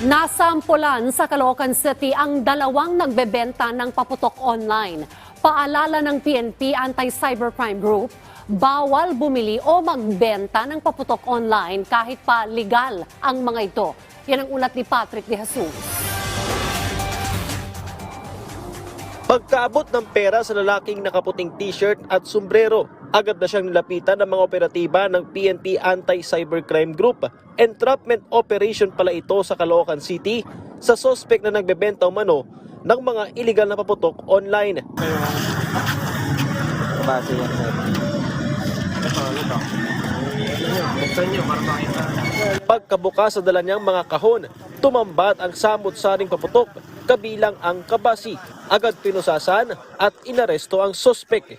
Nasampulan sa Caloocan City ang dalawang nagbebenta ng paputok online. Paalala ng PNP Anti-Cybercrime Group, bawal bumili o magbenta ng paputok online kahit pa legal ang mga ito. Yan ang ulat ni Patrick De Jesus. Pagkaabot ng pera sa lalaking nakaputing t-shirt at sombrero, agad na siyang nilapitan ng mga operatiba ng PNP Anti-Cybercrime Group. Entrapment operation pala ito sa Caloocan City sa sospek na nagbebenta umano ng mga illegal na paputok online. Base yan. Pagkabukas sa dala niyang mga kahon, tumambat ang samot-saring paputok kabilang ang kabasi. Agad pinusasan at inaresto ang sospek.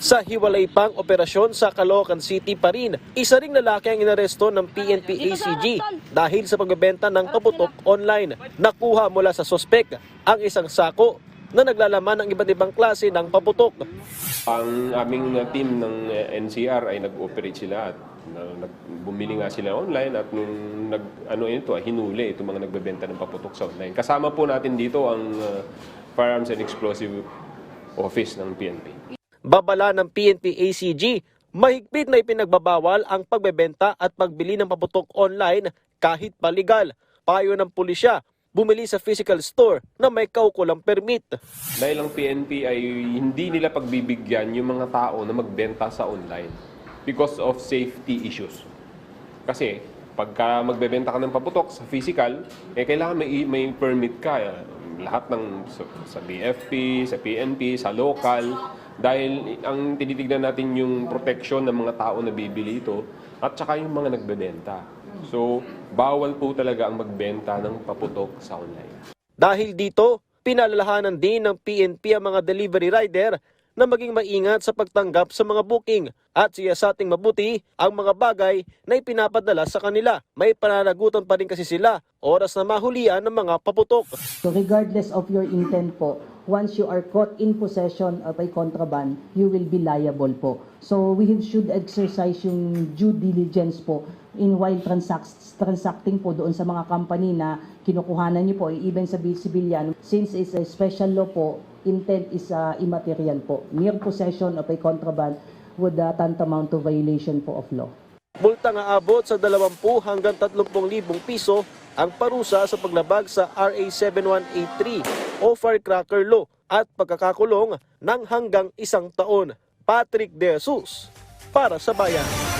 Sa hiwalay pang operasyon sa Caloocan City pa rin, isa ring lalaki ang inaresto ng PNP ACG dahil sa pagbebenta ng paputok online. Nakuha mula sa sospek ang isang sako na naglalaman ng iba't ibang klase ng paputok. Ang aming team ng uh, NCR ay nag-operate sila at nag- bumili nga sila online at nung nag ano ito ah, hinuli itong mga nagbebenta ng paputok sa online. Kasama po natin dito ang uh, Firearms and Explosive Office ng PNP. Babala ng PNP ACG, mahigpit na ipinagbabawal ang pagbebenta at pagbili ng paputok online kahit pa legal. Payo ng pulisya, bumili sa physical store na may kaukulang permit. Dahil ang PNP ay hindi nila pagbibigyan yung mga tao na magbenta sa online because of safety issues. Kasi pagka magbebenta ka ng paputok sa physical, eh kailangan may, may permit ka. Lahat ng sa, sa BFP, sa PNP, sa local. Dahil ang tinitignan natin yung protection ng mga tao na bibili ito at saka yung mga nagbebenta. So, bawal po talaga ang magbenta ng paputok sa online. Dahil dito, pinalalahanan din ng PNP ang mga delivery rider na maging maingat sa pagtanggap sa mga booking at siyasating mabuti ang mga bagay na ipinapadala sa kanila. May pananagutan pa rin kasi sila oras na mahulian ng mga paputok. So regardless of your intent po, once you are caught in possession of a contraband, you will be liable po. So we should exercise yung due diligence po in while transact, transacting po doon sa mga company na kinukuhanan niyo po, even sa civilian. Since it's a special law po, intent is uh, immaterial po. Mere possession of a contraband would uh, tantamount to violation po of law. Multa nga abot sa 20 hanggang 30 libong piso ang parusa sa paglabag sa RA 7183 o Firecracker Law at pagkakakulong ng hanggang isang taon. Patrick De Jesus para sa Bayan.